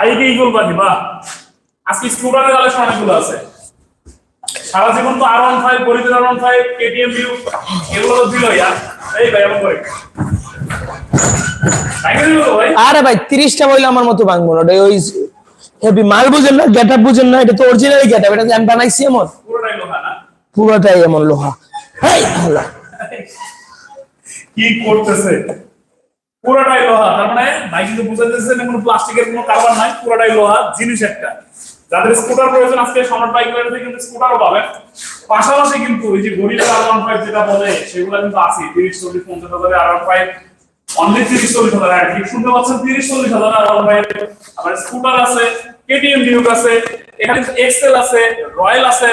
Eagle বাহ আজকে collection অনেকগুলো আছে। সারা জীবন তো আর ওয়ান ফাইভ গরিবের R one five KTM view এগুলো তো এই ভাই এমন করে। আরে ভাই তিরিশটা বইলে আমার মতো ভাঙবো না ওই হেভি মাল বুঝেন না গেট আপ বুঝেন না এটা তো অরিজিনাল গেট আপ এটা আমি বানাইছি এমন। পুরোটাই এমন লোহা। কি করতেছে? পুরোটাই লোহা, তার মানে ভাই কিন্তু বুঝাইতেছে না কোনো প্লাস্টিকের কোনো কারবার নাই, পুরোটাই লোহা, জিনিস একটা। যাদের স্কুটার প্রয়োজন আজকে সম্রাট বাইক বাড়িতে কিন্তু স্কুটারও পাবেন। পাশাপাশি কিন্তু ওই যে গরিব ওয়ান ফাইভ যেটা বলে, সেগুলো কিন্তু আছে তিরিশ, চল্লিশ, পঞ্চাশ হাজারে আর ওয়ান ফাইভ অনলি তিরিশ, চল্লিশ হাজার। আর ঠিক শুনতে পাচ্ছেন, তিরিশ, চল্লিশ হাজার আর ওয়ান ফাইভ আবার স্কুটার আছে কেটিএম ডিউক আছে, এখানে এক্সেল আছে রয়্যাল আছে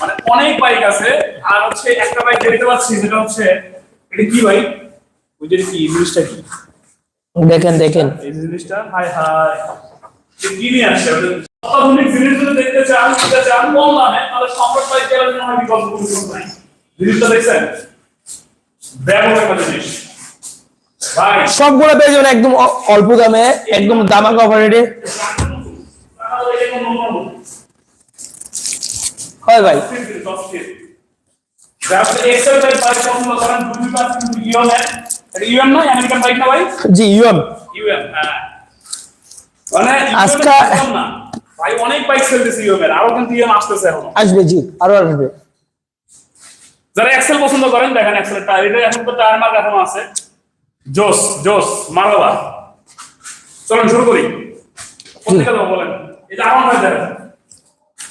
মানে অনেক বাইক আছে। আর হচ্ছে একটা বাইক দেখতে পাচ্ছি, যেটা হচ্ছে, এটা কি বাইক ওই কি জিনিসটা কি? দেখেন দেখেন। এই জিনিসটা? হাই হাই কি নিয়ে আসছে? অত্যাধুনিক জিনিস যদি দেখতে চান নিতে চান কম তাহলে সম্রাট বাইক কেনার জন্য হয় বিকল্প কোনো কিছু নাই। জিনিসটা দেখছেন? ব্যাপক একটা জিনিস। সবগুলো পেয়ে যাবেন একদম অল্প দামে একদম দামাকা অফারেটে হয় ভাই। এক্সেল করেন দুই পাঁচ ইউএম এটা ইউএম নয় আমেরিকান বাইক না ভাই জি ইউএম ইউএম হ্যাঁ। মানে আজকা- আজকা ভাই অনেক বাইক চলতেছে ইউএম এর। আরও কিন্তু ইউএম আসতেছে এখনও। আসবে জি আরও আসবে। যারা এক্সেল পছন্দ করেন দেখেন এক্সেল টায়ার এটা এখন তো টায়ার মার্ক এখনও আছে। জোস জোস মারলা চলুন শুরু করি। কোন বলেন? এই যে আরাম ভাই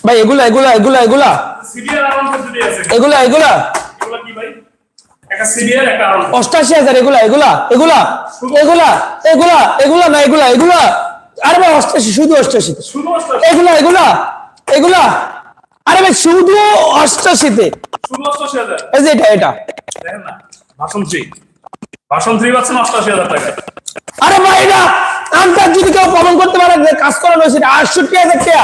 ভাই এগুলা এগুলা এগুলা এগুলা। সিবিআর আরাম যদি আছে। এগুলা এগুলা এগুলো কি ভাই একটা সিবিআর একটা আরাম অষ্টাশি হাজার এগুলা এগুলা এগুলা এগুলা এগুলা এগুলা না এগুলা এগুলা। আরে ভাই অষ্টাশি শুধু অষ্টাশিতে। এগুলা এগুলা এগুলা। আরে ভাই শুধু অষ্টাশিতে। শুধু এই যে এটা এটা। না ভাষণ থ্রি ভাষণ থ্রি পাচ্ছেন অষ্টাশি হাজার টাকা। আরে ভাই এটা আনতার যদি কেউ প্রমাণ করতে পারে কাজ করানো এটা আটষট্টি হাজার টাকা।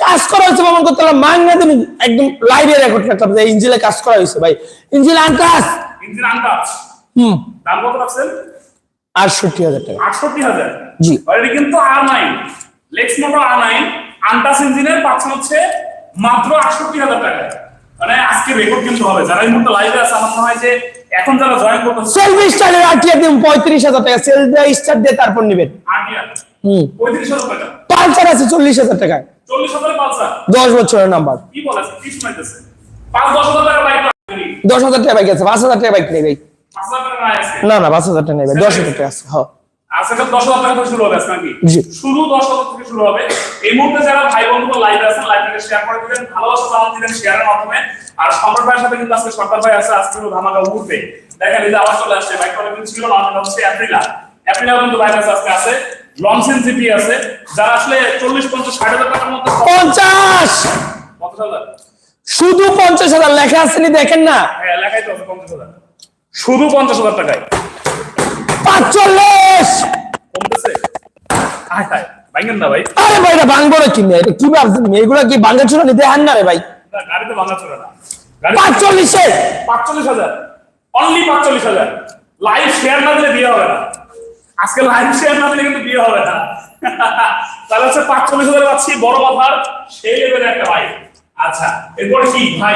কাজ করা হয়েছে প্রমাণ করতে পারলাম মাংনা তুমি একদম লাইভে রেকর্ড রাখতাম যে ইঞ্জিলে কাজ করা হয়েছে ভাই। ইঞ্জিল আনতাস ইঞ্জিন আনটাচ হুম। দাম কত রাখছেন? আটষট্টি হাজার টাকা। আটষট্টি হাজার? জি। অলরেডি কিন্তু আর নাইন লেক্স মোটর আর নাইন আন্টাস ইঞ্জিনের পাচ্ছেন হচ্ছে মাত্র আটষট্টি হাজার টাকা। মানে আজকে রেকর্ড কিন্তু হবে। যারা এই মুহূর্তে লাইভে আছে আমার মনে হয় যে এখন যারা জয়েন করতেছে সেলফ স্টার্টের আটিয়া দিন পঁয়ত্রিশ হাজার টাকা। সেলফ স্টার্ট দিয়ে তারপর নেবেন। আটিয়া হুম। পঁয়ত্রিশ হাজার টাকা। পালসার আছে চল্লিশ হাজার টাকায়। দশ বছরের নাম্বার। দশ হাজার টাকা বাইক আছে পাঁচ হাজার টাকা বাইক নেই ভাই। না না পাঁচ হাজার টাকা নেই ভাই দশ হাজার টাকা আছে হ্যাঁ মাধ্যমে। আর সম্রাট ভাইয়ের সাথে কিন্তু আজকে সরকার ভাই আছে আজকে হলো ধামাকা মুহূর্তে। দেখেন এই যে আবার চলে আসছে ছিল না হচ্ছে এপ্রিলা এপ্রিলা কিন্তু বাইক আছে আজকে আছে। লঞ্চেন জিপি আছে যারা আসলে চল্লিশ পঞ্চাশ ষাট হাজার টাকার মধ্যে পঞ্চাশ! শুধু পঞ্চাশ হাজার লেখা আসেনি দেখেন না। হ্যাঁ লেখাই তো আছে পঞ্চাশ হাজার। শুধু পঞ্চাশ হাজার টাকায়। পাঁচচল্লিশ! কমতেছে? হায় ভাঙেন না ভাই। আরে ভাই এটা ভাঙবো না কি মেয়ে? কি ভাবছেন এগুলো কি ভাঙা নিতে না রে ভাই? গাড়িতে ভাঙা না। পাঁচচল্লিশে! পাঁচচল্লিশ হাজার। অনলি পাঁচচল্লিশ হাজার। লাইভ শেয়ার না দিলে বিয়ে হবে না। আজকে লাইভ শেয়ার না দিলে কিন্তু বিয়ে হবে না। তাহলে হচ্ছে পাঁচচল্লিশ হাজার পাচ্ছি বড় কথার সেই লেভেলের একটা বাইক আচ্ছা এরপরে কি? ভাই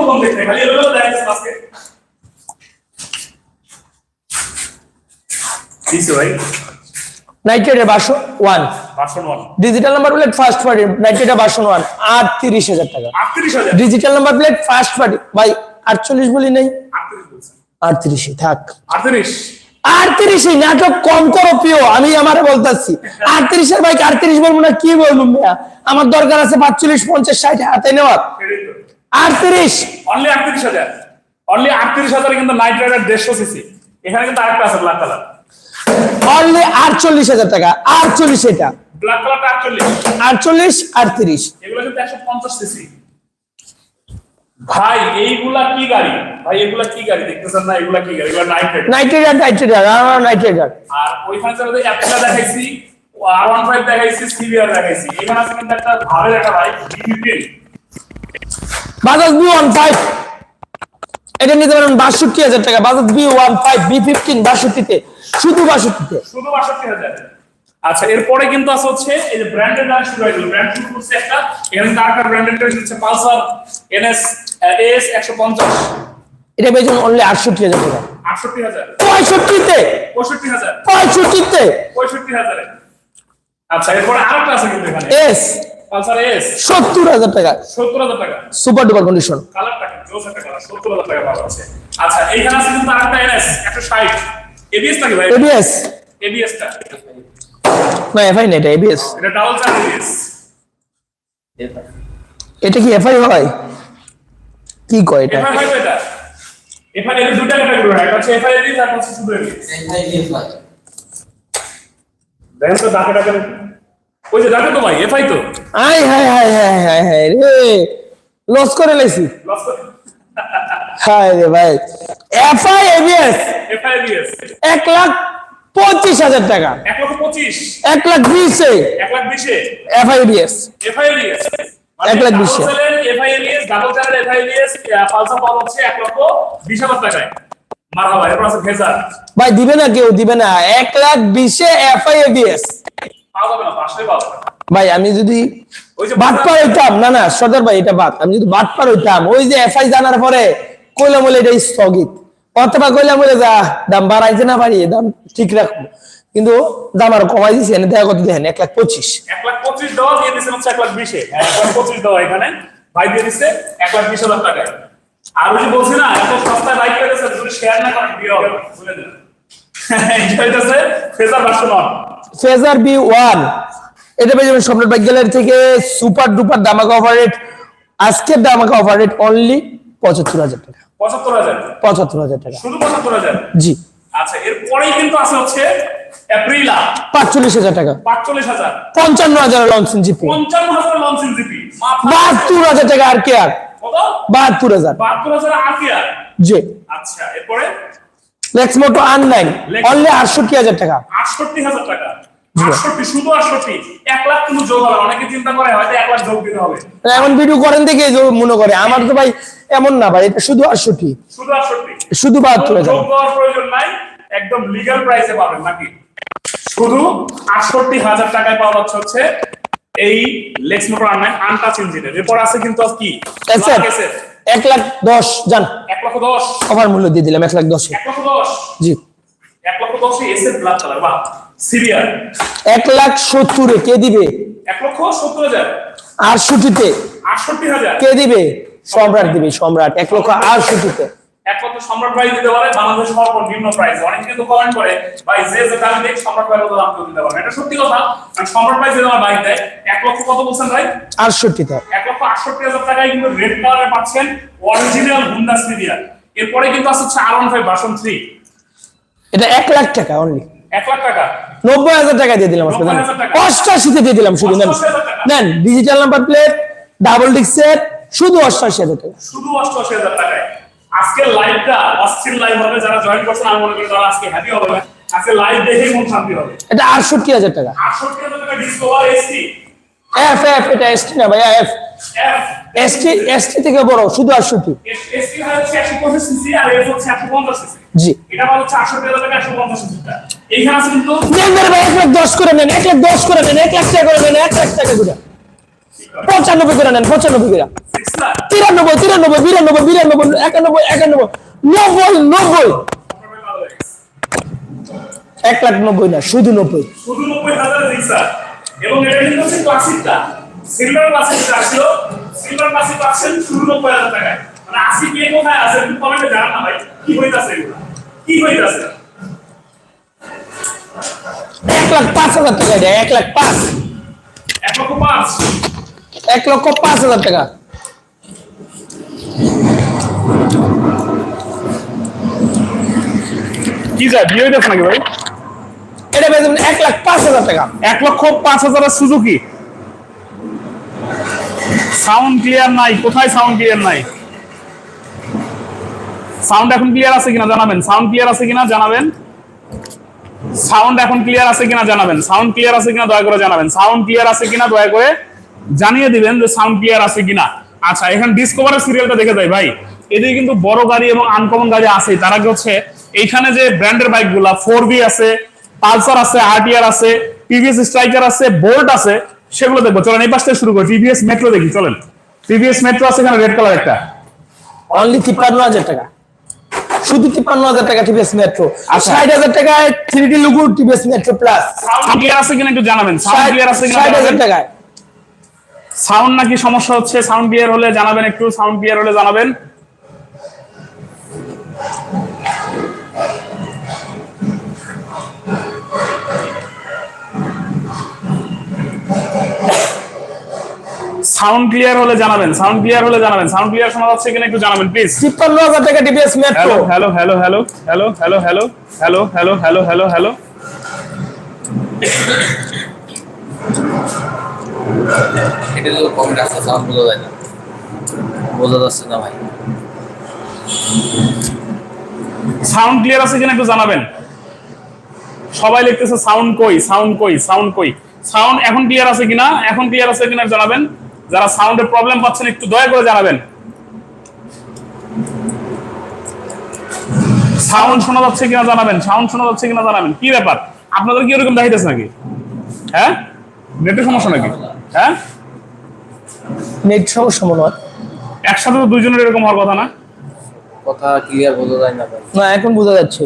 কোন দেখতে খালি এগুলো দেখা যাচ্ছে আজকে দিছে ভাই? নাইট্রেটের version one version one digital number plate first party নাইট্রেটের one আটত্রিশ হাজার টাকা। আটত্রিশ হাজার? Digital number plate first party ভাই আটচল্লিশ বলি নেই। আটত্রিশে থাক। আটত্রিশ? আটত্রিশে নাটক কম করো প্রিয় আমি আমারে বলতেছি। আটত্রিশের বাইক আটত্রিশ বলব না কি বলব ভাইয়া? আমার দরকার আছে পাঁচচল্লিশ পঞ্চাশ ষাট হাতে নেওয়ার। আটত্রিশ। অনলি আটত্রিশ হাজার। অনলি আটত্রিশ হাজার কিন্তু নাইট রাইডার দেড়শো সিসি এখানে কিন্তু আরেকটা আছে ব্ল্যাক কালার অনলি আটচল্লিশ হাজার টাকা। আটচল্লিশ এটা। ব্ল্যাক কালারটা আটচল্লিশ। আটচল্লিশ আটত্রিশ। এগুলো কিন্তু একশো পঞ্চাশ সিসি ভাই এইগুলা কি গাড়ি? ভাই এগুলা কি গাড়ি? দেখতেছেন না এগুলা কি গাড়ি? এগুলা নাইট রাইড নাইট্রেটার নাইট্রেটার আমার নাইট্রেটার আর ওইখানে অ্যাপেলা দেখাইছি আর ওয়ান ফাইভ দেখাইছি সিভিআর দেখাইছি। এখানে আছে কিন্তু একটা ভাবের একটা bike fifteen Bajaj B one five এটা নিতে পারেন বাষট্টি হাজার টাকা। Bajaj B one five B fifteen বাষট্টিতে। শুধু বাষট্টিতে। শুধু বাষট্টি হাজার। আচ্ছা এরপরে কিন্তু আছে হচ্ছে এই যে ব্র্যান্ডের গাড়ি শুরু হয়ে গেল। ব্র্যান্ড শুরু করছে একটা। এখানে কিন্তু আরেকটা ব্র্যান্ডের গাড়ি হচ্ছে পালসার এনএস এস একশো পঞ্চাশ। এটা পেয়েছেন অনলি আটষট্টি হাজার টাকা। আটষট্টি হাজার। পঁয়ষট্টিতে? পঁয়ষট্টি হাজার। পঁয়ষট্টিতে? পঁয়ষট্টি হাজারে। আচ্ছা এরপরে আরেকটা আছে কিন্তু এখানে। এস পালসার এস সত্তর হাজার টাকা। সত্তর হাজার টাকা। সুপার ডুপার কন্ডিশন কালারটা কি? জোস একটা কালার সত্তর হাজার টাকা পাওয়া যাচ্ছে। আচ্ছা এইখানে আছে কিন্তু আরেকটা এনএস একশো ষাট। এবিএস নাকি ভাই? এবিএস এবিএসটা না এফআই না এটা এবিএস এটা ডাবল চার এবিএস এটা কি এফআই হয়? কি কয় এটা? এফআই ফাইভ এটা এফআই এর দুটা ক্যাটাগরি হয় একটা হচ্ছে এফআই এবিএস আর হচ্ছে শুধু এবিএস দেখেন তো ডাকে ডাকে ওই যে ডাকে তো ভাই এফআই তো। হাই রে। লস করে লাইছি। লস হাই রে ভাই। এফআই এবিএস এফআই এবিএস এক লাখ পঁচিশ হাজার টাকা। এক লাখ বিশে এক লাখ বিশে এফআই এবিএস এক লাখ বিশে। ভেজার ভাই দিবে না কেউ দিবে না। এক লাখ বিশে এফআই এবিএস পাওয়া যাবে না পাশে পাওয়া যাবে না। ভাই আমি যদি ওই যে বাদ পার হইতাম না না সদর ভাই এটা বাদ। আমি যদি বাদ পার হইতাম ওই যে এফআই জানার পরে কইলাম বলে এটা স্থগিত। অথবা কইলাম বলে যা দাম বাড়াইছে না বাড়িয়ে দাম ঠিক রাখব কিন্তু দাম আর কমাই দিছি দেখা কত দেখেন এক লাখ পঁচিশ। এক লাখ পঁচিশ দেওয়া দিয়ে দিচ্ছে হচ্ছে এক লাখ বিশে। হ্যাঁ, এক লাখ পঁচিশ দেওয়া এখানে। ভাই দিয়ে দিচ্ছে এক লাখ বিশ হাজার টাকায়। আর ওই বলছি না এত সস্তায় বাইক পেয়েছে যদি শেয়ার না করেন বিয়ে হবে দিন এটা হইতেছে Fazer version one Fazer B one এটা পেয়ে যাবেন সম্রাট বাইক গ্যালারি থেকে সুপার ডুপার দামাকা অফার রেট আজকের দামাকা অফার রেট অনলি পঁচাত্তর হাজার টাকা। পঁচাত্তর হাজার। পঁচাত্তর হাজার টাকা। শুধু পঁচাত্তর হাজার? জি। আচ্ছা এরপরেই কিন্তু আছে হচ্ছে এপ্রিলা। পাঁচচল্লিশ হাজার টাকা। পাঁচচল্লিশ হাজার। পঞ্চান্ন হাজার লঞ্চ জিপি পঞ্চান্ন হাজার লঞ্চিং জিপি বাহাত্তর হাজার টাকা আর কে আর? বাহাত্তর হাজার। বাহাত্তর হাজার আকিয়ার জি। আচ্ছা এরপরে? অনলি আটষট্টি হাজার টাকা। আটষট্টি হাজার টাকা। শুধু এক লাখ কিন্তু যোগ হবে। অনেকে চিন্তা করে হয়তো এক লাখ যোগ দিতে হবে। এমন ভিডিও করেন দেখে মনে করে। আমার তো ভাই এমন না ভাই এটা শুধু আটষট্টি। শুধু বাহাত্তর হাজার। একদম লিগ্যাল প্রাইসে পাবেন নাকি? শুধু আটষট্টি হাজার টাকায় পাওয়া যাচ্ছে হচ্ছে এই লেক্স মোটর আনলাইন আনটাচ ইঞ্জিনের এরপর আছে কিন্তু কি? এক লাখ দশ জান। এক লক্ষ দশ। অফার মূল্য দিয়ে দিলাম এক লাখ দশ। এক লক্ষ দশ। জি। এক লক্ষ দশে এসএফ ব্ল্যাক কালার বাহ। সিরিয়াল এক লাখ সত্তরে কে দিবে? এক লক্ষ সত্তর হাজার। আটষট্টিতে। আটষট্টি হাজার। কে দিবে? সম্রাট দিবে সম্রাট। এক লক্ষ আটষট্টিতে এক লক্ষ সম্রাট প্রাইস দিতে পারে বাংলাদেশ সর্বনিম্ন প্রাইস অনেকে কিন্তু কমেন্ট করে ভাই যে যে দাম দেখ সম্রাট প্রাইস দাম কেউ দিতে পারবে এটা সত্যি কথা। কারণ সম্রাট প্রাইস যদি আমার বাইক দেয় এক লক্ষ কত বলছেন ভাই? আটষট্টিতে। এক লক্ষ আটষট্টি হাজার টাকায় কিন্তু রেড কালারে পাচ্ছেন অরিজিনাল হুন্ডা সিরিয়াল এরপরে কিন্তু হচ্ছে R one five version three এটা এক লাখ টাকা অনলি এক লাখ টাকা। নব্বই হাজার টাকা দিয়ে দিলাম আজকে দেন 90,000 টাকা। অষ্টাশিতে দিয়ে দিলাম শুধু নেন 88,000 টাকা। নেন ডিজিটাল নাম্বার প্লেট ডাবল ডিক্সের শুধু অষ্টাশি হাজার টাকা। শুধু অষ্টআশি হাজার টাকায়। আজকে লাইভটা অস্থির লাইভ হবে যারা জয়েন করছেন আমি মনে করি তারা আজকে হ্যাপি হবে। আজকে লাইভ দেখেই মন শান্তি হবে। এটা আটষট্টি হাজার টাকা। আটষট্টি হাজার টাকা ডিসকভার এসি এফ এফ এটা এসটি না ভাইয়া এফ এসটি এসটি থেকে বড় শুধু আটষট্টি। এসটি হচ্ছে একশো পঁচিশ সিসি আর এফ হচ্ছে একশো পঞ্চাশ সিসি জি। এটা মানে হচ্ছে আটষট্টি হাজার টাকা একশো পঞ্চাশ সিসিটা এইখানে আছে কিন্তু ভাই এক লাখ দশ করে নেন এক লাখ দশ করে নেন এক লাখ টাকা করে নেন এক লাখ টাকা করে। পঞ্চানব্বই করে নেন পঞ্চানব্বই করে। তিরানব্বই তিরানব্বই বিরানব্বই বিরানব্বই একানব্বই একানব্বই নব্বই নব্বই। এক লাখ নব্বই না শুধু নব্বই। শুধু নব্বই হাজার রিক্সা এবং এটা কিন্তু হচ্ছে ক্লাসিকটা সিলভার ক্লাসিকটা ছিল সিলভার ক্লাসিক পাচ্ছেন শুধু নব্বই হাজার টাকায়। মানে আশি কে কোথায় আছে একটু কমেন্টে জানান না ভাই। কি হইতাছে এগুলো? কি হইতাছে? এক লাখ পাঁচ হাজার টাকা এটা এক লাখ পাঁচ। এক লক্ষ পাঁচ। এক লক্ষ পাঁচ হাজার টাকা। কি যায় বিয়ে হইতাছে নাকি ভাই? এটা পেয়ে যাবেন এক লাখ পাঁচ হাজার টাকা। এক লক্ষ পাঁচ হাজারের সুজুকি সাউন্ড ক্লিয়ার নাই কোথায় সাউন্ড ক্লিয়ার নাই? সাউন্ড এখন ক্লিয়ার আছে কিনা জানাবেন? সাউন্ড ক্লিয়ার আছে কিনা জানাবেন? সাউন্ড এখন ক্লিয়ার আছে কিনা জানাবেন? সাউন্ড ক্লিয়ার আছে কিনা দয়া করে জানাবেন? সাউন্ড ক্লিয়ার আছে কিনা দয়া করে জানিয়ে দিবেন যে সাউন্ড ক্লিয়ার আছে কিনা। আচ্ছা এখানে ডিসকভারের সিরিয়ালটা দেখে যাই ভাই। এদিকে কিন্তু বড় গাড়ি এবং আনকমন গাড়ি আছে তার আগে হচ্ছে এইখানে যে ব্র্যান্ডের বাইকগুলা ফোর বি আছে পালসার আছে আরটিআর আছে টিভিএস স্ট্রাইকার আছে বোল্ট আছে সেগুলো দেখব। চলেন এই পাশ থেকে শুরু করি। টিভিএস মেট্রো দেখি চলেন। টিভিএস মেট্রো আছে এখানে রেড কালার একটা। অনলি তিপ্পান্ন হাজার টাকা। শুধু তিপ্পান্ন হাজার টাকা টিভিএস মেট্রো আর। ষাট হাজার টাকায় থ্রি ডি লুকু TVS Metro plus sound clear আছে কিনা একটু জানাবেন। সাউন্ড ক্লিয়ার আছে কিনা ষাট হাজার টাকায়। সাউন্ড নাকি সমস্যা হচ্ছে সাউন্ড ক্লিয়ার হলে জানাবেন একটু সাউন্ড ক্লিয়ার হলে জানাবেন সাউন্ড ক্লিয়ার হলে জানাবেন সাউন্ড ক্লিয়ার হলে জানাবেন সাউন্ড ক্লিয়ার শোনা যাচ্ছে কিনা একটু জানাবেন প্লিজ তিপ্পান্ন হাজার টাকা TVS Metro hello hello hello hello hello hello hello hello hello hello hello hello এটা তো কমেন্ট সাউন্ড বোঝা যায় না। বোঝা যাচ্ছে না ভাই। সাউন্ড ক্লিয়ার আছে কিনা একটু জানাবেন? সবাই লিখতেছে সাউন্ড কই সাউন্ড কই সাউন্ড কই। সাউন্ড এখন ক্লিয়ার আছে কিনা? এখন ক্লিয়ার আছে কিনা জানাবেন। যারা সাউন্ডের প্রবলেম পাচ্ছেন, একটু দয়া করে জানাবেন। সাউন্ড শোনা যাচ্ছে কিনা জানাবেন? সাউন্ড শোনা যাচ্ছে কিনা জানাবেন? কি ব্যাপার? আপনাদের কি এরকম দেখাইতেছে নাকি? হ্যাঁ? নেটের সমস্যা নাকি? হ্যাঁ? নেট সমস্যা মনে হয় একসাথে তো দুইজনের এরকম হওয়ার কথা না? কথা ক্লিয়ার বোঝা যায় না ভাই। না এখন বোঝা যাচ্ছে।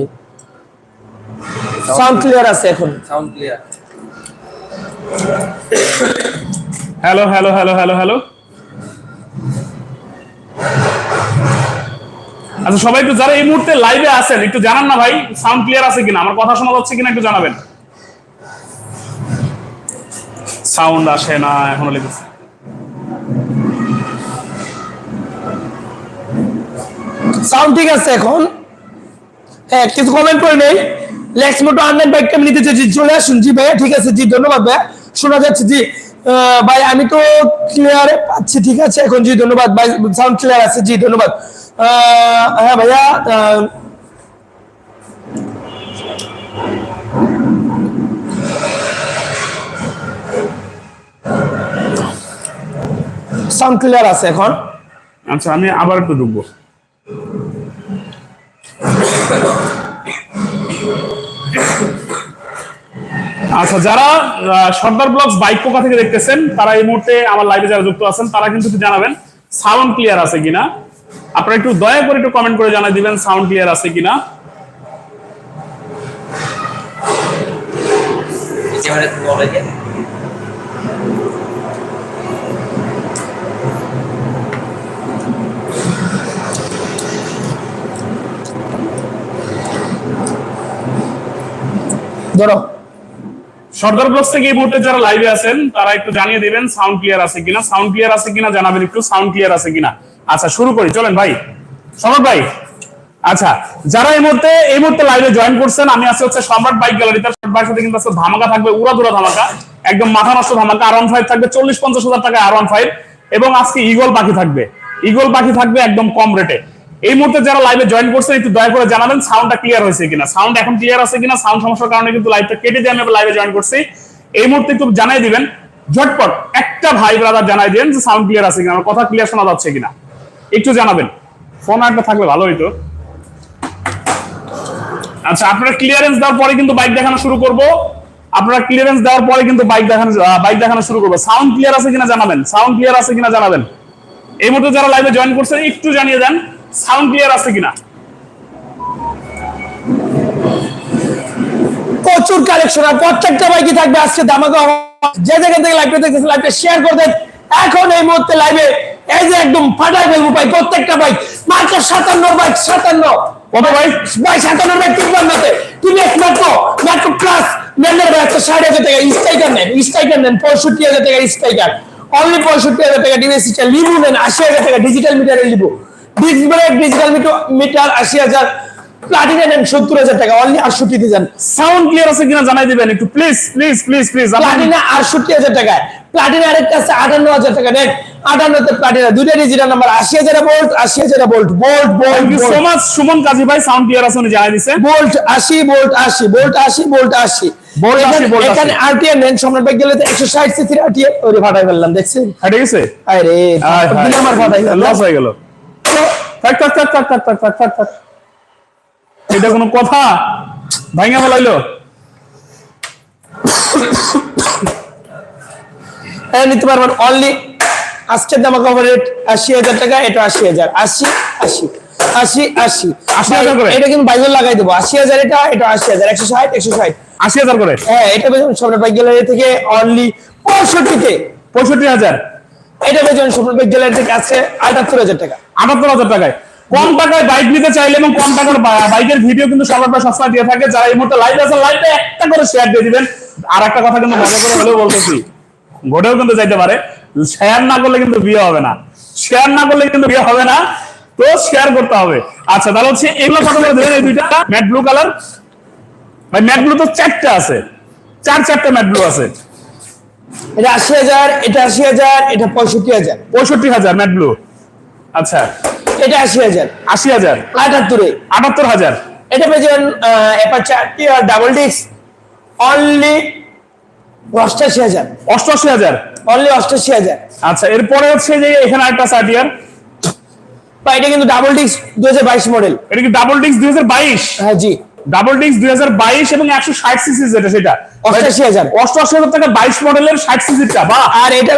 সাউন্ড ক্লিয়ার আছে এখন। Sound clear hello hello hello hello hello আচ্ছা সবাই একটু যারা এই মুহূর্তে লাইভে আছেন একটু জানান না ভাই সাউন্ড ক্লিয়ার আছে কিনা? আমার কথা শোনা যাচ্ছে কিনা একটু জানাবেন। সাউন্ড আসে না, এখনও লেগেছে। সাউন্ড ঠিক আছে এখন? হ্যাঁ কিছু কমেন্ট করে নেই। লেক্স মোটো বাইকটা আমি নিতে চাইছি। চলে আসুন জি ভাইয়া, ঠিক আছে জি, ধন্যবাদ ভাইয়া। শোনা যাচ্ছে জি ভাই, আমি তো ক্লিয়ার পাচ্ছি, ঠিক আছে? এখন জি, ধন্যবাদ ভাই সাউন্ড ক্লিয়ার আছে, জি, ধন্যবাদ। হ্যাঁ ভাইয়া সাউন্ড ক্লিয়ার আছে এখন? আচ্ছা আমি আবার একটু ঢুকবো। আচ্ছা যারা সর্দার ব্লগস বাইক পোকা থেকে দেখতেছেন তারা এই মুহূর্তে আমার লাইভে যারা যুক্ত আছেন তারা কিন্তু একটু জানাবেন সাউন্ড ক্লিয়ার আছে কিনা। আপনারা একটু দয়া করে একটু কমেন্ট করে জানাই দিবেন সাউন্ড ক্লিয়ার আছে কিনা। ক্যামেরা ধরো সর্দার ব্লগস থেকে এই মুহূর্তে যারা লাইভে আছেন, তারা একটু জানিয়ে দিবেন সাউন্ড ক্লিয়ার আছে কিনা। সাউন্ড ক্লিয়ার আছে কিনা জানাবেন একটু সাউন্ড ক্লিয়ার আছে কিনা। আচ্ছা শুরু করি। চলেন ভাই। সম্রাট ভাই। আচ্ছা যারা এই মুহূর্তে এই মুহূর্তে লাইভে জয়েন করছেন, আমি আছি হচ্ছে সম্রাট বাইক গ্যালারিতে সম্রাট ভাইয়ের সাথে কিন্তু আজকে ধামাকা থাকবে উড়া দুরা ধামাকা। একদম মাথা নষ্ট ধামাকা। আর ওয়ান ফাইভ থাকবে চল্লিশ পঞ্চাশ হাজার টাকা আর ওয়ান ফাইভ এবং আজকে ইগল পাখি থাকবে। ইগল পাখি থাকবে একদম কম রেটে এই মুহূর্তে যারা লাইভে জয়েন করছেন, একটু দয়া করে জানাবেন সাউন্ডটা ক্লিয়ার হয়েছে কিনা। সাউন্ড এখন ক্লিয়ার আছে কিনা সাউন্ড সমস্যার কারণে কিন্তু লাইভটা কেটে দিয়ে আমি লাইভে জয়েন করছি। এই মুহূর্তে একটু জানাই দিবেন, ঝটপট একটা ভাই ব্রাদার জানাই দেন যে সাউন্ড ক্লিয়ার আছে কিনা কথা ক্লিয়ার শোনা যাচ্ছে কিনা। একটু জানাবেন। ফোন একটা থাকলে ভালো হইতো। আচ্ছা আপনারা ক্লিয়ারেন্স দেওয়ার পরে কিন্তু বাইক দেখানো শুরু করব। আপনারা ক্লিয়ারেন্স দেওয়ার পরে কিন্তু বাইক দেখানো বাইক দেখানো শুরু করব। সাউন্ড ক্লিয়ার আছে কিনা জানাবেন? সাউন্ড ক্লিয়ার আছে কিনা জানাবেন? এই মুহূর্তে যারা লাইভে জয়েন করছেন, একটু জানিয়ে দেন। সাউন্ড ক্লিয়ার আছে কিনা? প্রচুর কালেকশন আর প্রত্যেকটা বাইকই থাকবে আজকে offer। যে যেখান থেকে লাইভটা দেখতেছেন লাইভটা শেয়ার করে দেন। এখন এই মুহূর্তে লাইভে এই যে একদম ফাটাই ফেলব ভাই প্রত্যেকটা বাইক মাত্র সাতান্ন বাইক সাতান্ন। কত ভাই ভাই সাতান্ন বাইক তিনবার নাতে তুমি এক মাত্র মাত্র প্লাস নেন ভাই একশো ষাট হাজার টাকা স্ট্রাইকার নেন স্ট্রাইকার নেন পঁয়ষট্টি হাজার টাকা স্ট্রাইকার অনলি পঁয়ষট্টি হাজার টাকা ডিভাইস লিবু নেন আশি হাজার টাকা ডিজিটাল মিটারের লিবু। ডিস্ক ব্রেক ডিজিটাল মিটার আশি হাজার প্লাটিনা সত্তর হাজার টাকা অনলি আটষট্টিতে যান। সাউন্ড ক্লিয়ার আছে কিনা জানাই দিবেন একটু please please please please Platina আটষট্টি হাজার টাকায়। প্লাটিনা আরেকটা আছে আটান্ন হাজার টাকা নেন আটান্নতে প্লাটিনা দুইটা ডিজিটাল নাম্বার আশি হাজার বোল্ট আশি হাজার Bolt Bolt thank so much Suman Kazi ভাই সাউন্ড ক্লিয়ার আছে উনি জানাই দিছে। বোল্ট আশি বোল্ট আশি বোল্ট আশি বোল্ট আশি। এখানে- bolt আশি। এখানে আরটিএম নেন সম্রাট বাইক গেলে একশো ষাট সিসির আরটিএম ওরে ফাটাই ফেললাম দেখছেন? ঠিক আরে। দিন আমার ফাটাই লস হয়ে গেল। এটা কোনো কথা? ভাইঙ্গা ফেলাইলো হ্যাঁ নিতে পারবেন। অনলি আজকের দাম কভার রেট আশি হাজার টাকা এটা আশি হাজার। আশি আশি আশি আশি। 80,000 করে? এটা কিন্তু বাইজল লাগাই দেবো। আশি হাজার এটা এটা আশি হাজার। একশো ষাট একশো ষাট। আশি হাজার করে? হ্যাঁ এটা বাইক গ্যালারি থেকে অনলি পঁয়ষট্টিতে। পঁয়ষট্টি হাজার। এটা আটাত্তর হাজার টাকা। আটাত্তর হাজার টাকায়। কম টাকায় বাইক নিতে চাইলে এবং কম টাকার বাইকের ভিডিও কিন্তু সবার সস্তা দিয়ে থাকে। যারা এই মুহূর্তে লাইভ আছে লাইভে একটা করে শেয়ার দিয়ে দিবেন। আর একটা কথা কিন্তু মজা করে হলেও বলতেছি ঘটেও কিন্তু যাইতে পারে। শেয়ার না করলে কিন্তু বিয়ে হবে না। শেয়ার না করলে কিন্তু বিয়ে হবে না। তো শেয়ার করতে হবে। আচ্ছা তাহলে হচ্ছে এগুলো কত করে দেবেন এই দুইটা। Matte blue colour matte blue তো চারটা আছে। চার চারটা ম্যাট ব্লু আছে। এটা আশি হাজার এটা আশি হাজার এটা পঁয়ষট্টি হাজার। পঁয়ষট্টি হাজার ম্যাট ব্লু। আচ্ছা। এটা আশি হাজার। আশি হাজার। আটাত্তরে। আটাত্তর হাজার। এটা পেয়েছেন অ্যাপাচার ডাবল ডিস্ক অনলি অষ্টাশি হাজার। অষ্টআশি হাজার। অনলি অষ্টাশি হাজার। আচ্ছা এরপরে হচ্ছে যে এখানে একটা সার্টিয়ার বা এটা কিন্তু ডাবল ডিস্ক দু হাজার বাইশ মডেল এটা কি ডাবল ডিস্ক দুই বাইশ? হ্যাঁ জি। ডাবল ডিস্ক দুই হাজার বাইশ এবং একশো ষাট সিসি যেটা সেটা। 88,000 অষ্টআশি হাজার টাকা বাইশ মডেলের ষাট সিসিটা বা। আর এটা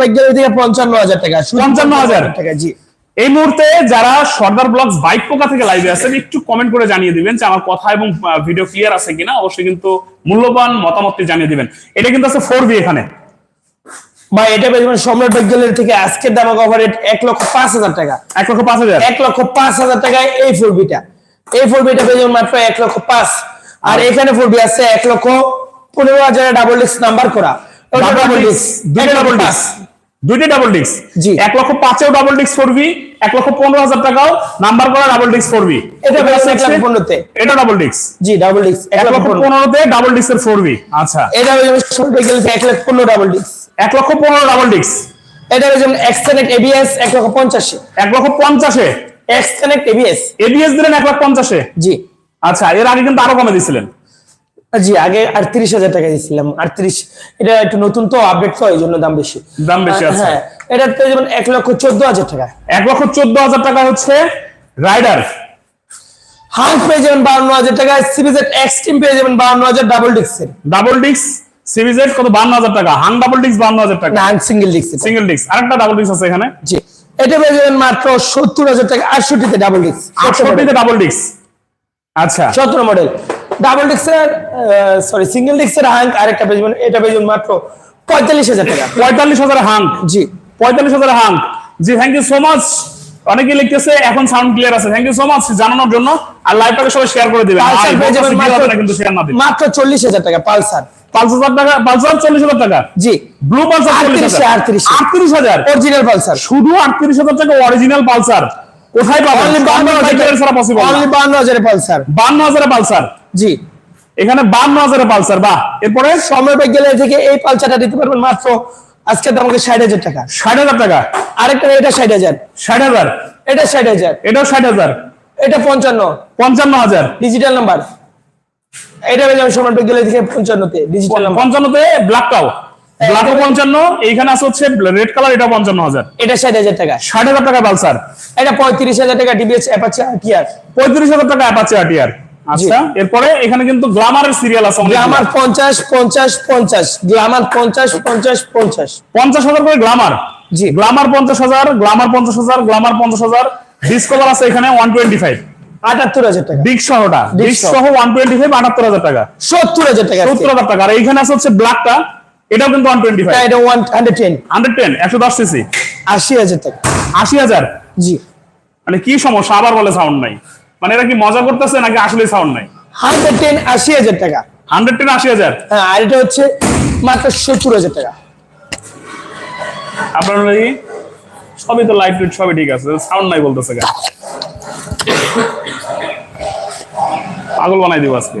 বাইক থেকে পঞ্চান্ন হাজার টাকা। শুধু 55,000 টাকা জি। এই মুহূর্তে যারা সর্দার ব্লগস বাইক পোকা থেকে লাইভে আছেন একটু কমেন্ট করে জানিয়ে দিবেন যে আমার কথা এবং ভিডিও ক্লিয়ার আছে কিনা। অবশ্যই কিন্তু মূল্যবান মতামতটি জানিয়ে দিবেন। এটা কিন্তু আছে ফোর বি এখানে। বা এটা পেয়েছেন সম্রাট বাইক থেকে আজকের দাম কভার এক লক্ষ পাঁচ হাজার টাকা। এক লক্ষ পাঁচ হাজার। এক লক্ষ পাঁচ হাজার টাকায় এই ফোর বিটা এই ফোর বিটা পেয়ে যাবেন মাত্র এক লক্ষ পাঁচ আর এখানে ফোর বি আছে এক লক্ষ পনেরো হাজার ডাবল ডিস্ক নাম্বার করা ডাবল ডিস্ক দুইটা ডাবল। ডিস্ক দুইটা ডাবল ডিস্ক জি। এক লক্ষ পাঁচেও ডাবল ডিস্ক ফোর বি এক লক্ষ পনেরো হাজার টাকাও নাম্বার করা ডাবল ডিস্ক ফোর বি এটা পনেরোতে এটা ডাবল ডিস্ক জি ডাবল ডিস্ক এক লক্ষ পনেরোতে ডাবল ডিস্কের ফোর বি আচ্ছা এটা এক লক্ষ পনেরো ডাবল ডিস্ক এক লক্ষ পনেরো ডাবল ডিস্ক এটা যাবেন এক্সটেনেট এবিএস এক লক্ষ পঞ্চাশে এক লক্ষ পঞ্চাশে এক্সটেনেট এবিএস এবিএস দিলেন এক লাখ পঞ্চাশে? জি। আচ্ছা এর আগে কিন্তু আরও কমে দিছিলেন। জি আগে আটত্রিশ হাজার টাকা দিয়েছিলাম আটত্রিশ। এটা একটু নতুন তো আপডেট তো এই জন্য দাম বেশি। দাম বেশি, আর আচ্ছা। হ্যাঁ এটা পেয়ে যাবেন এক লক্ষ চোদ্দ হাজার টাকা। এক লক্ষ চোদ্দ হাজার টাকা হচ্ছে রাইডার। হাঙ্ক পেয়ে যাবেন বাউন্ন হাজার টাকা সিবিজেড এক্সট্রিম পেয়ে যাবেন বাউন্ন হাজার ডাবল ডিক্সের ডাবল ডিস্ক সিরিজের কত? বান্ন হাজার টাকা হাং ডাবল বান্ন হাজার টাকা। না সিঙ্গেল ডিক্সের সিঙ্গেল ডিস্ক আরেকটা ডাবল ডিস্ক আছে এখানে। জি। এটা পেয়ে যাবেন মাত্র সত্তর হাজার টাকা আটষট্টিতে ডাবল ডিক্স আটষট্টিতে ডাবল ডিস্ক আচ্ছা। সতেরো মডেল ডাবল ডিক্সের সরি সিঙ্গেল ডিক্সের হাঙ্ক আরেকটা পেয়ে যাবেন এটা পেয়ে যাবেন মাত্র পঁয়তাল্লিশ হাজার টাকা। পঁয়তাল্লিশ হাজার হাং জি। পঁয়তাল্লিশ হাজার হাং জি থ্যাংক ইউ সো মাচ অনেকে লিখতেছে এখন সাউন্ড ক্লিয়ার আছে। থ্যাংক ইউ সো মাচ জানানোর জন্য। আর লাইভটাকে সবাই শেয়ার করে দিবেন। মাত্র চল্লিশ হাজার টাকা পালসার পাঁচ হাজার টাকা পালসার চল্লিশ হাজার টাকা। জি। ব্লু পালসার চল্লিশ আটত্রিশে, আটত্রিশ। হাজার। Original Pulsar. শুধু আটত্রিশ হাজার টাকা অরিজিনাল পালসার। কোথায় পাবেন? বান্ন হাজারে পালসার। বান্ন হাজারে পালসার। জি। এখানে বান্ন হাজারে পালসার বাহ। এরপরে? সময় থেকে এই পালসারটা দিতে পারবেন মাত্র আজকে আমাকে ষাট হাজার টাকা। ষাট হাজার টাকা? আরেকটা এটা ষাট হাজার। ষাট হাজার? এটা ষাট হাজার। এটাও ষাট হাজার? এটা পঞ্চান্ন। পঞ্চান্ন হাজার। ডিজিটাল নাম্বার এটা সময় বাইক গ্যালারি থেকে পঞ্চান্নতে ডিজিটাল পঞ্চান্নতে ব্ল্যাকটাও ব্ল্যাকও পঞ্চান্ন এইখানে আছে হচ্ছে রেড কালার এটা পঞ্চান্ন হাজার এটা ষাট হাজার টাকা। ষাট হাজার টাকা পালসার এটা পঁয়ত্রিশ হাজার টাকা ডিবিএস অ্যাপাচি আরটিআর পঁয়ত্রিশ হাজার টাকা অ্যাপাচে আটিয়ার আচ্ছা এরপরে এখানে কিন্তু গ্লামারের সিরিয়াল আছে। গ্লামার পঞ্চাশ পঞ্চাশ পঞ্চাশ। গ্লামার পঞ্চাশ পঞ্চাশ পঞ্চাশ। পঞ্চাশ হাজার করে গ্লামার জি। গ্লামার পঞ্চাশ হাজার গ্লামার পঞ্চাশ হাজার গ্লামার পঞ্চাশ হাজার। ডিসকভার আছে এখানে ওয়ান টোয়েন্টি ফাইভ আটাত্তর হাজার টাকা। ডিক সহটা ডিক সহ। ওয়ান টোয়েন্টি ফাইভ আটাত্তর হাজার টাকা। সত্তর হাজার টাকা সত্তর হাজার টাকা। আর এইখানে আছে হচ্ছে ব্ল্যাকটা এটাও কিন্তু ওয়ান টোয়েন্টি ফাইভ এটা one hundred ten hundred ten একশো দশ সিসি আশি হাজার টাকা। আশি হাজার? জি। মানে কি সমস্যা? আবার বলে সাউন্ড নাই। মানে এরা কি মজা করতেছে নাকি আসলে সাউন্ড নাই? হান্ড্রেড টেন আশি হাজার টাকা। হান্ড্রেড টেন আশি হাজার? হ্যাঁ আর এটা হচ্ছে মাত্র সত্তর হাজার টাকা। আপনার সবই তো লাইট সবই ঠিক আছে। সাউন্ড নাই বলতেছে পাগল বানাই দিব আজকে।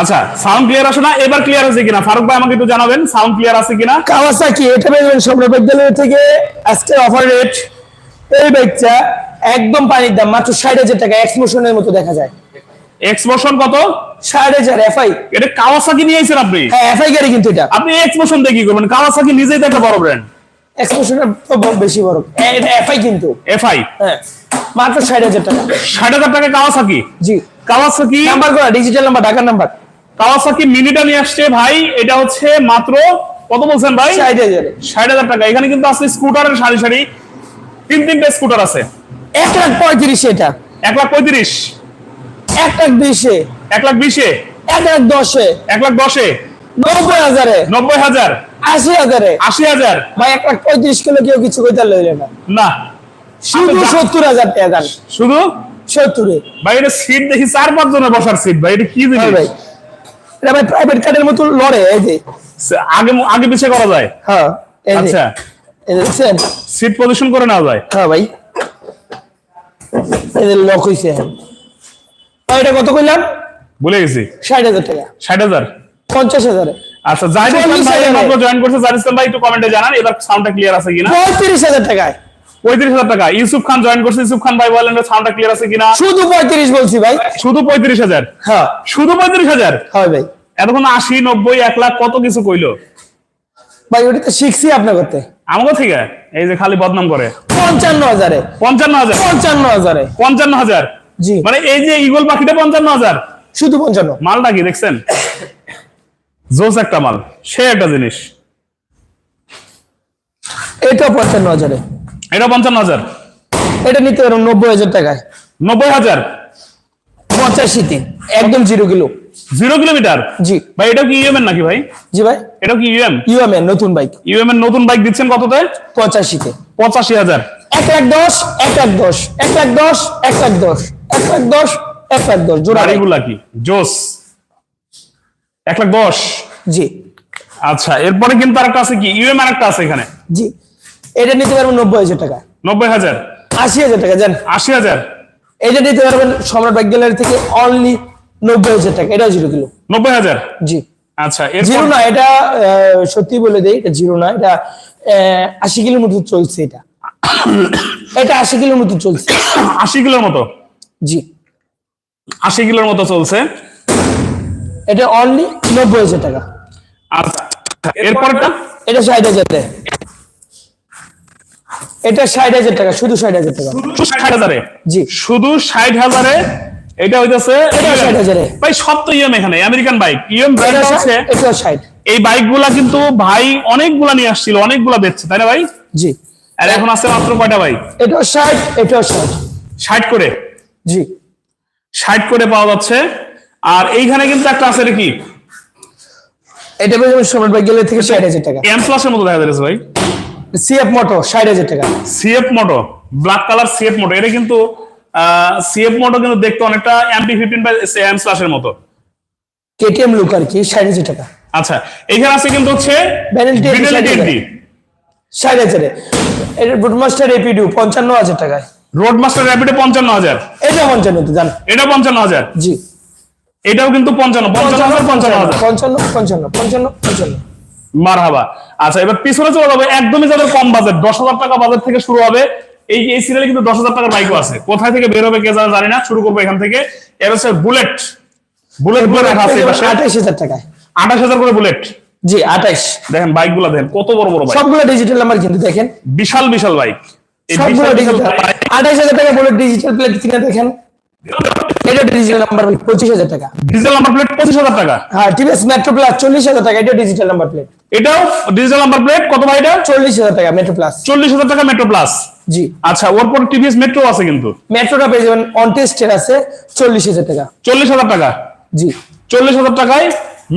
আচ্ছা সাউন্ড ক্লিয়ার আসে না? এবার ক্লিয়ার আছে কিনা? ফারুক ভাই আমাকে একটু জানাবেন সাউন্ড ক্লিয়ার আছে কিনা? কাওয়াসাকি এটা যাবেন সম্রাট বিদ্যালয় থেকে আজকে অফার রেট এই বাইকটা একদম পানির দাম মাত্র ষাট হাজার টাকা। এক্সমোশনের মতো দেখা যায়। এক্সপোশন কত? ষাট হাজার এফআই এটা কাওয়াসাকি নিয়ে আইছেন আপনি? হ্যাঁ এফআই গাড়ি কিন্তু এটা। আপনি এক্সপোশন দিয়ে কি করবেন? কাওয়াসাকি নিজেই তো একটা বড় ব্র্যান্ড এক্সমোশনের বেশি বড়। এফআই কিন্তু। এফআই হ্যাঁ মাত্র ষাট হাজার টাকা। ষাট হাজার টাকা কাওয়াসাকি জি। কাওয়াসাকি নাম্বার করা ডিজিটাল নাম্বার নাম্বার কাওয়াসাকি মিনিটা নিয়ে আসছে ভাই এটা হচ্ছে মাত্র কত বলছেন ভাই? ষাট হাজারে। টাকা। এখানে কিন্তু আছে স্কুটারের সারি সারি। তিন তিনটে স্কুটার আছে। এক লাখ পঁয়ত্রিশ এটা। এক লাখ পঁয়ত্রিশ। এক লাখ বিশে। এক লাখ বিশে? এক লাখ দশে। এক লাখ দশে? নব্বই হাজারে। নব্বই হাজার। আশি হাজারে। আশি হাজার? ভাই এক লাখ পঁয়ত্রিশ কিলো কেউ কিছু কইতে লইলে না। না। শুধু সত্তর হাজার টাকা দাম। শুধু? সত্তরে। ভাই এটা সিট দেখি চার পাঁচ জনের বসার সিট ভাই এটা কি হ্যাঁ ভাই। এটা ভাই প্রাইভেট কারের মতো লড়ে এই যে। আগে আগে পিছিয়ে করা যায়? হ্যাঁ আচ্ছা। এই দেখছেন? সিট পজিশন করে নেওয়া যায়? হ্যাঁ ভাই। এই যে লক হইছে। ভাই এটা কত কইলাম? ভুলে গেছি। ষাট হাজার টাকা। ষাট হাজার? পঞ্চাশ হাজারে। আচ্ছা জাহিদ ইসলাম ভাই। মাত্র জয়েন করছে। জাহিদ ইসলাম ভাই একটু কমেন্টে জানান এবার সাউন্ডটা ক্লিয়ার আছে কিনা? পঁয়ত্রিশ হাজার টাকায়। পঁয়ত্রিশ হাজার টাকা। ইউসুফ খান জয়েন করছে। ইউসুফ খান ভাই বলেন সাউন্ডটা ক্লিয়ার আছে কিনা? শুধু পঁয়ত্রিশ বলছি ভাই। শুধু পঁয়ত্রিশ হাজার? হ্যাঁ। শুধু পঁয়ত্রিশ হাজার? হয় ভাই। এতক্ষণ আশি নব্বই এক লাখ কত কিছু কইলো? ভাই ওটা তো শিখছি আপনার করতে আমাকে থেকে? এই যে খালি বদনাম করে। পঞ্চান্ন হাজারে। পঞ্চান্ন হাজার? পঞ্চান্ন হাজারে। পঞ্চান্ন হাজার? জি। মানে এই যে ইগল পাখিটা পঞ্চান্ন হাজার? শুধু পঞ্চান্ন। মালটা কি দেখছেন? জোস একটা মাল সে একটা জিনিস। এটা পঞ্চান্ন হাজারে। এটা পঞ্চান্ন হাজার। এটা নিতে পারো নব্বই হাজার টাকায়। নব্বই হাজার? পঁচাশিতে একদম জিরো কিলো। Zero kilometre? জি। ভাই এটা কি ইউএম এর নাকি ভাই? জি ভাই। এটা কি ইউএম ইউএমএ নতুন বাইক ইউএম এর নতুন বাইক দিচ্ছেন কততে? পঁচাশিতে পঁচাশি হাজার। এক লাখ দশ এক লাখ দশ এক লাখ দশ এক লাখ দশ এক লাখ দশ এক লাখ দশ জোড়া। গাড়িগুলা কি? জোস। এক লাখ দশ? জি। আচ্ছা এরপরে কিন্তু আরেকটা আছে কি? ইউএম আরেকটা আছে এখানে। জি। এটা নিতে পারবেন নব্বই হাজার টাকা। নব্বই হাজার? আশি হাজার টাকা জান। আশি হাজার? এটা নিতে পারবেন সম্রাট বাইক গ্যালারি থেকে অনলি নব্বই হাজার টাকা। এটাও জিরো কিলো। নব্বই হাজার? জি। আচ্ছা জিরো না এটা সত্যি বলে দেই এটা জিরো না এটা আশি কিলোমিটার চলছে এটা। এটা আশি কিলোমিটার চলছে। আশি কিলোর মতো? জি। আশি কিলোর মতো চলছে। এটা অনলি নব্বই হাজার টাকা। আচ্ছা এরপরটা? এটা ষাট হাজার টাকা এটা ষাট হাজার টাকা শুধু ষাট হাজার টাকা। শুধু ষাট হাজারে? জি। শুধু ষাট হাজারে? এটা হইতেছে ভাই সব তো ইএম এখানে আমেরিকান বাইক। ইএম ব্র্যান্ড ষাট- এটা ষাট। এই বাইকগুলা কিন্তু ভাই অনেকগুলা নিয়ে আসছিল অনেকগুলা বেচছে তাই না ভাই? জি। আর এখন আছে মাত্র কয়টা বাইক এটা ষাট এটা ষাট। ষাট করে? জি। ষাট করে পাওয়া যাচ্ছে আর এইখানে কিন্তু একটা আছে কি? এটা পেয়ে যাবেন সম্রাট গ্যালারি থেকে ষাট হাজার টাকা। এম প্লাসের মতো দেখা যাচ্ছে ভাই। সিএফ মোটো ষাট হাজার টাকা। CF moto black colour CF moto এটা কিন্তু সিএফ মোটো কিন্তু দেখতে অনেকটা এমপি ফিফটিন বা এম প্লাসের মতো। কেটিএম লুক আর কি ষাট হাজার টাকা। আচ্ছা এখানে আছে কিন্তু হচ্ছে হাজার। TNT ষাট হাজারে। এটা বুটমাস্টার এপিডু পঞ্চান্ন হাজার টাকায়। রোড মাস্টার র্যাপিডে পঞ্চান্ন হাজার। এটা পঞ্চান্ন তো জান। এটা পঞ্চান্ন হাজার। জি। এটাও কিন্তু পঞ্চান্ন পঞ্চান্ন হাজার পঞ্চান্ন হাজার। পঞ্চান্ন পঞ্চান্ন পঞ্চান্ন পঞ্চান্ন। মার হাবা আচ্ছা এবার পিছনে চলে যাবে একদমই যাদের কম বাজেট দশ হাজার টাকা বাজেট থেকে শুরু হবে। এই এই সিরিয়ালে কিন্তু দশ হাজার টাকার বাইকও আছে। কোথায় থেকে বের হবে কে জানে জানি না শুরু করব এখান থেকে। এর হচ্ছে বুলেট বুলেট বুলেট আছে এই পাশে আঠাইশ হাজার টাকায়। আঠাশ হাজার করে বুলেট জি আঠাইশ দেখেন বাইকগুলা দেখেন কত বড় বড় বাইক সবগুলো ডিজিটাল নাম্বার কিন্তু দেখেন। বিশাল বিশাল বাইক সবগুলো ডিজিটাল আঠাইশ হাজার টাকা বলে ডিজিটাল প্লেট কিনে দেখেন। এটা ডিজিটাল নাম্বার প্লেট পঁচিশ হাজার টাকা। ডিজেল নাম্বার প্লেট পঁচিশ হাজার টাকা। হ্যাঁ টিভিএস মেট্রো প্লাস চল্লিশ হাজার টাকা এটা ডিজিটাল নাম্বার প্লেট এটাও ডিজিটাল নাম্বার প্লেট কত ভাই এটা? চল্লিশ হাজার টাকা মেট্রো প্লাস চল্লিশ হাজার টাকা মেট্রো প্লাস জি। আচ্ছা ওর পর টিভিএস মেট্রো আছে কিন্তু। মেট্রোটা পেয়ে যাবেন অন টেস্টের আছে চল্লিশ হাজার টাকা। চল্লিশ হাজার টাকা। জি। চল্লিশ হাজার টাকায়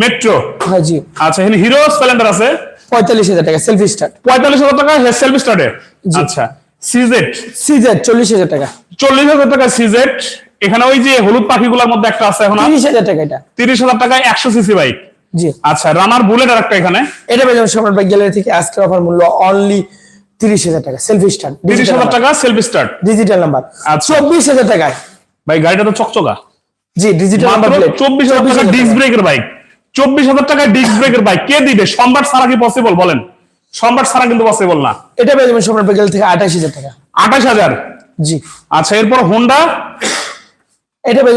মেট্রো হ্যাঁ জি। আচ্ছা এখানে হিরো স্প্লেন্ডার আছে। পঁয়তাল্লিশ হাজার টাকা সেলফি স্টার্ট পঁয়তাল্লিশ হাজার টাকা সেলফি স্টার্টে। আচ্ছা সিজেট সিজেড চল্লিশ হাজার টাকা। চল্লিশ হাজার টাকা সিজেট এখানে ওই যে হলুদ পাখিগুলোর মধ্যে একটা আছে এখন তিরিশ হাজার টাকা এটা। তিরিশ হাজার টাকায় একশো সিসি বাইক। জি। আচ্ছা রানার বুলেট আর একটা এখানে। এটা যাবেন সম্রাট বাইক গ্যালারি থেকে আজকের অফার মূল্য অনলি তিরিশ হাজার টাকা সেলফি স্টার্ট তিরিশ হাজার টাকা সেলফি স্টার্ট ডিজিটাল নাম্বার আচ্ছা। চব্বিশ হাজার টাকায়। ভাই গাড়িটা তো চকচকা। জি ডিজিটাল নাম্বার প্লেট চব্বিশ হাজার টাকা ডিস্ক ব্রেকের বাইক চব্বিশ হাজার টাকায় ডিস্ক ব্রেকের বাইক কে দিবে? সম্রাট ছাড়া কি পসিবল বলেন। সম্রাট ছাড়া কিন্তু পসিবল না। এটা পেয়ে যাবেন সম্রাট বাইক গ্যালারি থেকে আঠাশ হাজার টাকা। আঠাশ হাজার? জি। আচ্ছা এরপর হোন্ডা এটা পেয়ে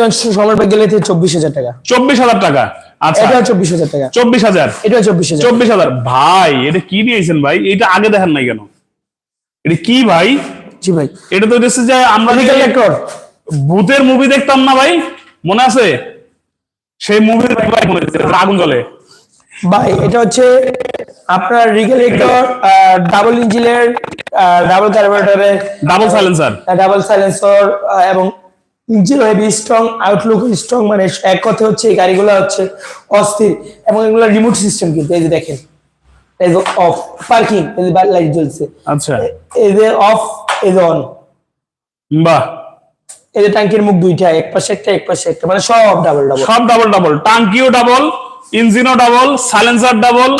বাইক গ্যালারি থেকে চব্বিশ হাজার টাকা। চব্বিশ হাজার টাকা। আচ্ছা। এটা চব্বিশ হাজার টাকা। চব্বিশ হাজার? এটা চব্বিশ হাজার। চব্বিশ হাজার। ভাই এটা কি দিয়েছেন ভাই? এটা আগে দেখেন নাই কেন? এটা কি ভাই? জি ভাই। এটা তো যে আমরা ভূতের মুভি দেখতাম না ভাই? মনে আছে? সেই মুভির মনে হচ্ছে আগুন জ্বলে। ভাই এটা হচ্ছে আপনার রিগেলেটর ডাবল ইঞ্জিনের ডাবল কার্বোরেটরের ডাবল সাইলেন্সার ডাবল সাইলেন্সর এবং engine heavy strong outlook strong মানে এক কথা হচ্ছে এই গাড়িগুলো হচ্ছে অস্থির এবং এগুলো রিমোট সিস্টেম কিন্তু এই যে দেখেন। এই যে অফ পার্কিং এই যে লাইট জ্বলছে। আচ্ছা। এই যে অফ এই যে অন বাহ। এই যে ট্যাঙ্কির মুখ দুইটা এক পাশে একটা এক পাশে একটা মানে সব ডাবল ডাবল সব ডাবল ডাবল টাঙ্কিও ডাবল ইঞ্জিনও ডাবল সাইলেন্সার ডাবল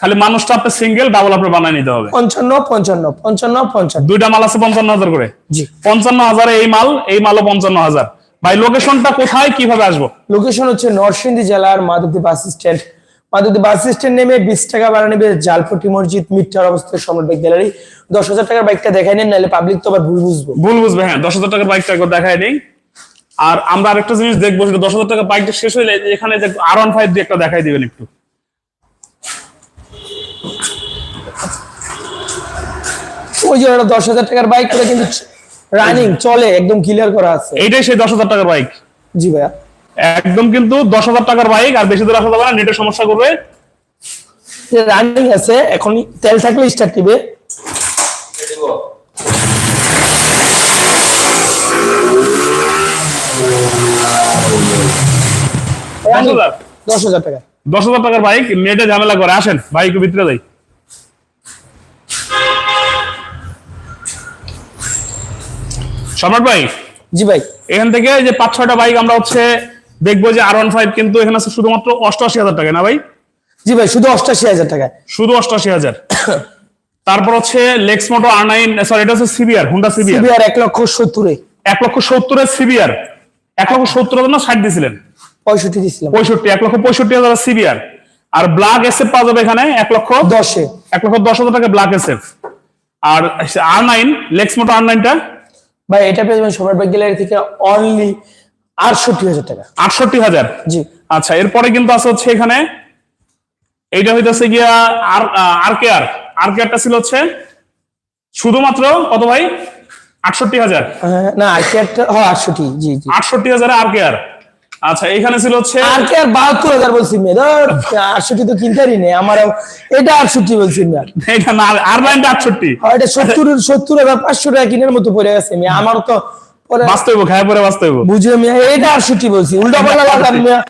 খালি মানুষটা আপনি সিঙ্গেল ডাবল আপনি বানায় নিতে হবে। পঞ্চান্ন পঞ্চান্ন পঞ্চান্ন পঞ্চান্ন। দুইটা মাল আছে পঞ্চান্ন হাজার করে? জি। পঞ্চান্ন হাজারে এই মাল এই মালও পঞ্চান্ন হাজার। ভাই লোকেশনটা কোথায় কীভাবে আসব? লোকেশন হচ্ছে নরসিংদী জেলার Madhabdi bus stand. Madhabdi bus stand নেমে বিশ টাকা ভাড়া নেবে জালপটি মসজিদ মিটটার অবস্থিত সম্রাট বাইক গ্যালারি। দশ হাজার টাকার বাইকটা দেখাই নেন নাহলে পাবলিক তো আবার ভুল বুঝব। ভুল বুঝবে হ্যাঁ দশ হাজার টাকার বাইকটা একবার দেখাই নেই আর আমরা আরেকটা জিনিস দেখব সেটা দশ হাজার টাকার বাইকটা শেষ হইলে এখানে আর ওয়ান ফাইভ দিয়ে একটা দেখাই দিবেন একটু। ওই যে ওটা দশ হাজার টাকার বাইক কিন্তু রানিং চলে একদম ক্লিয়ার করা আছে। এইটাই সেই দশ হাজার টাকার বাইক জি ভাইয়া। একদম কিন্তু দশ হাজার টাকার বাইক আর বেশি দূর আসা যাবে না নেটের সমস্যা করবে। রানিং আছে এখন তেল থাকলে স্টার্ট দিবে। দশ হাজার। দশ হাজার টাকা। দশ হাজার টাকার বাইক নেটে ঝামেলা করে আসেন বাইক ভিতরে যাই। সম্রাট ভাই? জি ভাই। এখান থেকে যে পাঁচ ছয়টা বাইক আমরা হচ্ছে দেখব যে আর ওয়ান ফাইভ কিন্তু এখানে আছে শুধুমাত্র অষ্টআশি হাজার টাকা না ভাই? জি ভাই শুধু অষ্টাশি হাজার টাকা শুধু অষ্টআশি হাজার। তারপর হচ্ছে লেক্স মোটো আর নাইন সরি এটা হচ্ছে সিবিআর হুন্ডা সিবিআর সিবিআর এক লক্ষ সত্তরে। এক লক্ষ সত্তরের সিবিআর এক লক্ষ সত্তর হাজার না ষাট দিয়েছিলেন পঁয়ষট্টি দিছিলাম। পঁয়ষট্টি এক লক্ষ পঁয়ষট্টি হাজার সিবিআর আর ব্ল্যাক এসএফ পাওয়া যাবে এখানে এক লক্ষ দশে। এক লক্ষ দশ হাজার টাকা black SF R R nine লেক্স মোটো আর নাইনটা ভাই এটা পেয়ে যাবেন সম্রাট গ্যালারি থেকে অনলি আটষট্টি হাজার টাকা। আটষট্টি হাজার? জি। আচ্ছা এরপরে কিন্তু আছে হচ্ছে এখানে এইটা হইতেছে গিয়া আর আর কে আর? আর কে আরটা ছিল হচ্ছে শুধুমাত্র কত ভাই? আটষট্টি হাজার। আহ, না আর কে আরটা হ্যাঁ আটষট্টি জি জি। আটষট্টি হাজার আর কে আর? আচ্ছা এখানে ছিল হচ্ছে আর কি আর বাহাত্তর হাজার বলছি মে ধর আটষট্টি তো কিনতেই নেই আমার এটা আটষট্টি বলছি না এটা না আর নাইনটা আটষট্টি। আর এটা সত্তর সত্তর হাজার পাঁচশো টাকা কিনার মতো পড়ে গেছে মেয়ে। আমার তো বাস্তব খায় পরে বাস্তব। বুঝে মেয়ে এটা আটষট্টি বলছি। উল্টা পাল্টা লাগাম মেয়ে।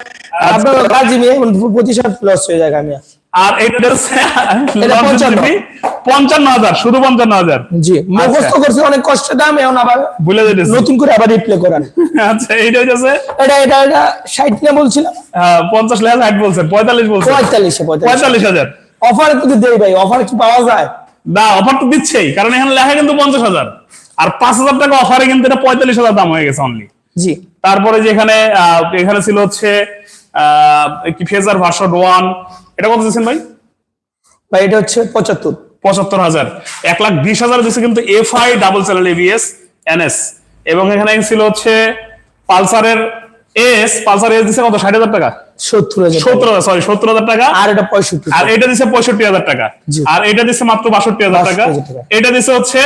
আপনার কাজী মেয়ে প্রতিশত লস হয়ে যায় মেয়ে। আর এটা পঞ্চান্ন। হাজার শুধু পঞ্চান্ন হাজার। জি মুখস্থ করছি অনেক কষ্টের দাম এখন আবার ভুলে যেতেছি নতুন করে আবার রিপ্লে করান। আচ্ছা এইটা হচ্ছে এটা এটা এটা ষাট না বলছিলাম। পঞ্চাশ লেখা ষাট বলছেন পঁয়তাল্লিশ বলছেন পঁয়তাল্লিশে পঁয়তাল্লিশ। পঁয়তাল্লিশ হাজার। অফার কিন্তু দেই ভাই অফার কি পাওয়া যায়? না অফার তো দিচ্ছেই কারণ এখানে লেখা কিন্তু পঞ্চাশ হাজার। আর পাঁচ হাজার টাকা অফারে কিন্তু এটা পঁয়তাল্লিশ হাজার দাম হয়ে গেছে অনলি জি। তারপরে যে এখানে ছিল হচ্ছে আহ, কি ফেজার ভার্সন ওয়ান এটা কত দিচ্ছেন ভাই? ভাই এটা হচ্ছে পঁচাত্তর। পঁচাত্তর হাজার। এক লাখ বিশ হাজার দিচ্ছে কিন্তু F I double channel ABS NS. এবং এখানে ছিল হচ্ছে পালসারের এস পালসার এস দিচ্ছে কত? ষাট হাজার টাকা? সত্তর হাজার সত্তর হাজার সরি সত্তর হাজার টাকা। আর এটা পঁয়ষট্টি আর এটা দিচ্ছে পঁয়ষট্টি হাজার টাকা। আর এটা দিচ্ছে মাত্র বাষট্টি হাজার টাকা। 62,000 টাকা। এটা দিচ্ছে হচ্ছে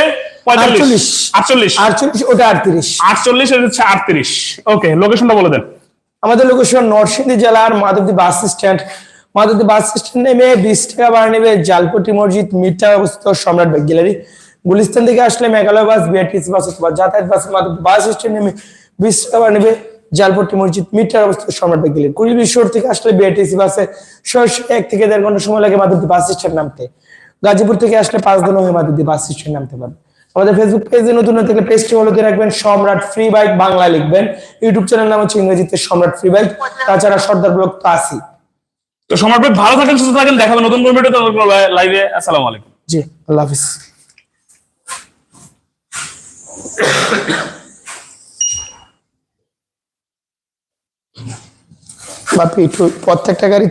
পঁয়তাল্লিশ। আটচল্লিশ। আটচল্লিশ। ওটা আটত্রিশ। আটচল্লিশ এটা হচ্ছে আটত্রিশ। ওকে লোকেশনটা বলে দেন। আমাদের লোকেশন নরসিংদী জেলার Madhabdi bus stand Madhabdi bus stand নেমে বিশ টাকা ভাড়া নেবে জালপটি মসজিদ মির্জা অবস্থিত সম্রাট বাইক গ্যালারি। গুলিস্তান থেকে আসলে মেঘালয় বাস বিআরটিসি বাস অথবা যাতায়াত বাস মাধবদী বাস স্ট্যান্ড নেমে বিশ টাকা ভাড়া নেবে, জালপট্টি মসজিদ মিটার অবস্থিত সম্রাট বাইক গ্যালারি। কুড়ি শহর থেকে আসলে বিআরটিসি বাসে সরাসরি এক থেকে দেড় ঘণ্টা সময় লাগে মাধবদী বাস স্ট্যান্ড নামতে। গাজীপুর থেকে আসলে পাঁচ দিন হয়ে মাধবদী বাস স্ট্যান্ড নামতে পারবে আমাদের ফেসবুক পেজে নতুন হয়ে থাকলে পেজটি ফলো দিয়ে রাখবেন। সম্রাট ফ্রি বাইক বাংলা লিখবেন। ইউটিউব চ্যানেল নাম হচ্ছে ইংরেজিতে সম্রাট ফ্রি বাইক। তাছাড়া সর্দার ব্লক তো আসি তো সময় পেয়ে ভালো থাকেন, সুস্থ থাকেন, দেখাবে নতুন কোনো ভিডিওতে লাইভে আসসালামু আলাইকুম। জি, আল্লাহ হাফিজ। বাপি, একটু প্রত্যেকটা গাড়ি